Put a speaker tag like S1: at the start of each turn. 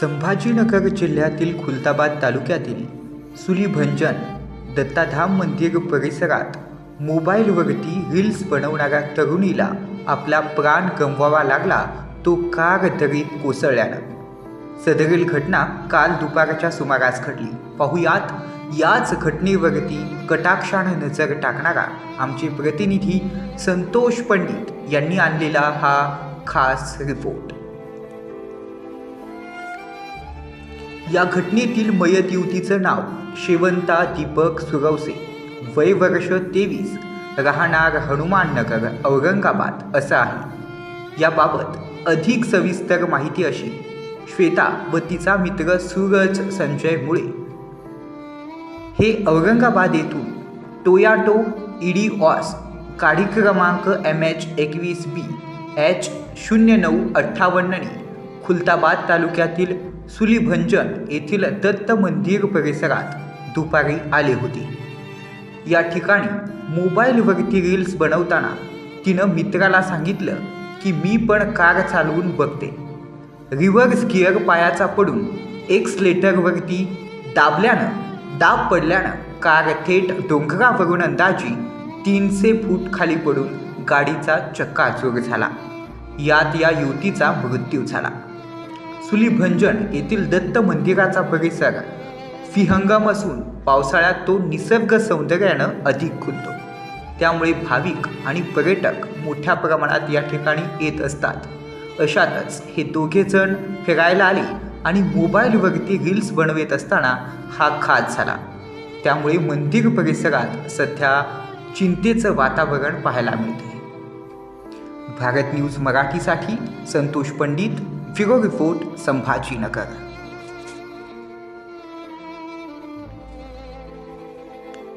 S1: संभाजीनगर जिल्ह्यातील खुलताबाद तालुक्यातील सुलीभंजन दत्ताधाम मंदिर परिसरात मोबाईलवरती रील्स बनवणाऱ्या तरुणीला आपला प्राण गमवावा लागला तो कार दरीत कोसळल्यानं. सदरील घटना काल दुपारच्या सुमारास घडली. पाहुयात याच घटनेवरती कटाक्षानं नजर टाकणारा आमचे प्रतिनिधी संतोष पंडित यांनी आणलेला हा खास रिपोर्ट या घटनेतील मयत युवतीचं नाव शेवंता दीपक सुरवसे. वय वर्ष तेवीस. राहणार हनुमाननगर औरंगाबाद असं आहे. याबाबत अधिक सविस्तर माहिती अशी. श्वेता व तिचा मित्र सूरज संजय मुळे. हे औरंगाबाद येथून टोयाटो इडी ऑस गाडी क्रमांक एम एच एकवीस बी एच शून्य नऊ अठ्ठावन्नने खुलताबाद तालुक्यातील सुलीभंजन येथील दत्त मंदिर परिसरात दुपारी आले होते. या ठिकाणी मोबाईलवरती रील्स बनवताना तिनं मित्राला सांगितलं की मी पण कार चालवून बघते. रिव्हर्स गिअर पायाचा पडून एक्सलेटरवरती दाबल्यानं दाब पडल्यानं कार थेट डोंगरावरून अंदाजी तीनशे फूट खाली पडून गाडीचा चक्काचूर झाला. यात या युवतीचा मृत्यू झाला. सुलीभंजन येथील दत्त मंदिराचा परिसर फिहंगाम असून पावसाळ्यात तो निसर्ग सौंदर्यानं अधिक खुलतो. त्यामुळे भाविक आणि पर्यटक मोठ्या प्रमाणात या ठिकाणी येत असतात. अशातच हे दोघे जण फिरायला आले आणि मोबाईलवरती रील्स बनवत असताना हा घात झाला. त्यामुळे मंदिर परिसरात सध्या चिंतेचं वातावरण पाहायला मिळते भारत न्यूज मराठीसाठी संतोष पंडित फिगो रिपोर्ट संभाजीनगर